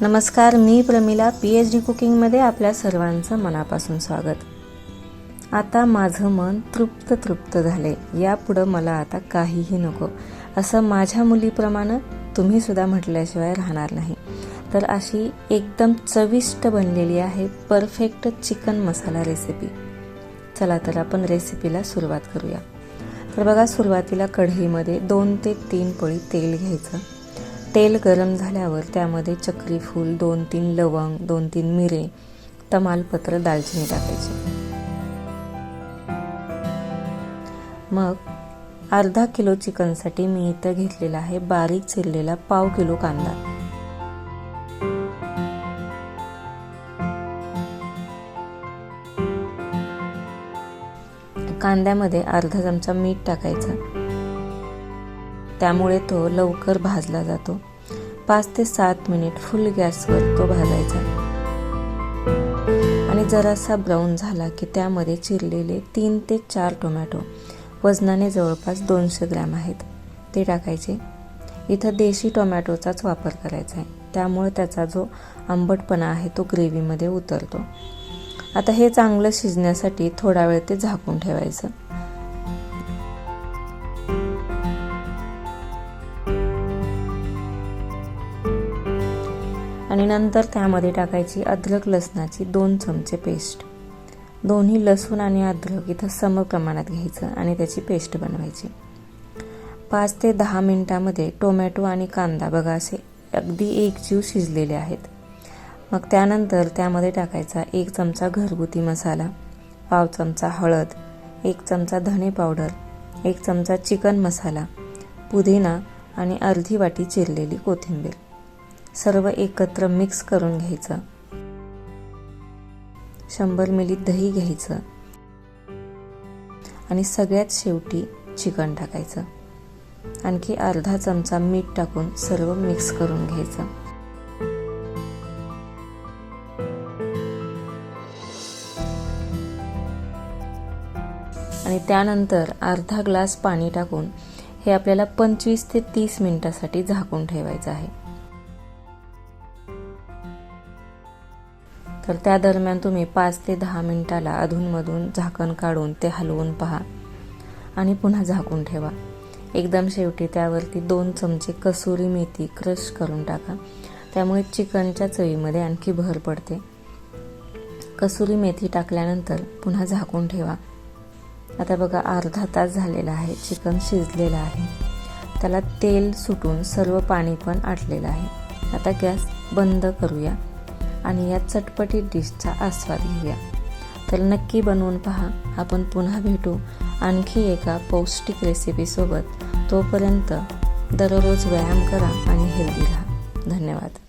नमस्कार मी Pramila P H D कुकिंगमध्ये आपल्या सर्वांचं मनापासून स्वागत. आता माझं मन तृप्त तृप्त झाले. यापुढं मला आता काहीही नको. असं माझ्या मुलीप्रमाणे तुम्हीसुद्धा म्हटल्याशिवाय राहणार नाही. तर अशी एकदम चविष्ट बनलेली आहे परफेक्ट चिकन मसाला रेसिपी चला तर आपण रेसिपीला सुरुवात करूया. तर बघा सुरुवातीला कढईमध्ये दोन ते तीन पळी तेल घ्यायचं. तेल गरम झाल्यावर त्यामध्ये चक्रीफूल दोन तीन लवंग दोन तीन मिरे तमालपत्र दालचिनी टाकायची. मग अर्धा किलो चिकनसाठी मी इथं घेतलेला आहे बारीक चिरलेला पाव किलो कांदा. कांद्यामध्ये अर्धा चमचा मीठ टाकायचं. त्यामुळे तो लवकर भाजला जातो. पाच ते सात मिनिट फुल गॅसवर तो भाजायचा. आणि जरासा ब्राऊन झाला की त्यामध्ये चिरलेले तीन ते चार टोमॅटो वजनाने जवळपास दोनशे ग्रॅम आहेत ते टाकायचे. इथं देशी टोमॅटोचाच वापर करायचा आहे. त्यामुळे त्याचा जो आंबटपणा आहे तो ग्रेव्हीमध्ये उतरतो. आता हे चांगलं शिजण्यासाठी थोडा वेळ ते झाकून ठेवायचं. आणि नंतर त्यामध्ये टाकायची अद्रक लसणाची दोन चमचे पेस्ट. दोन्ही लसूण आणि अद्रक इथं सम प्रमाणात घ्यायचं आणि त्याची पेस्ट बनवायची. पाच ते दहा मिनटामध्ये टोमॅटो आणि कांदा बघा असे अगदी एकजीव शिजलेले आहेत. मग त्यानंतर त्यामध्ये टाकायचा एक चमचा घरगुती मसाला पाव चमचा हळद एक चमचा धणे पावडर एक चमचा चिकन मसाला पुदिना आणि अर्धी वाटी चिरलेली कोथिंबीर. सर्व एकत्र मिक्स करून घ्यायचं. शंभर मिली दही घ्यायचं. आणि सगळ्यात शेवटी चिकन टाकायचं. आणखी अर्धा चमचा मीठ टाकून सर्व मिक्स करून घ्यायचं. आणि त्यानंतर अर्धा ग्लास पाणी टाकून हे आपल्याला पंचवीस ते तीस मिनिटासाठी झाकून ठेवायचं आहे. तर त्या दरम्यान तुम्ही पाच ते दहा मिनिटाला अधूनमधून झाकण काढून ते हलवून पहा आणि पुन्हा झाकून ठेवा. एकदम शेवटी त्यावरती दोन चमचे कसुरी मेथी क्रश करून टाका. त्यामुळे चिकनच्या चवीमध्ये आणखी भर पडते. कसुरी मेथी टाकल्यानंतर पुन्हा झाकून ठेवा. आता बघा अर्धा तास झालेला आहे. चिकन शिजलेलं आहे. त्याला तेल सुटून सर्व पाणी पण आटलेलं आहे. आता गॅस बंद करूया. आणि या चटपटीत डिशचा आस्वाद घेऊया. तर नक्की बनवून पहा. आपण पुन्हा भेटू आणखी एका पौष्टिक रेसिपीसोबत तोपर्यंत दररोज व्यायाम करा आणि हेल्दी राहा. धन्यवाद.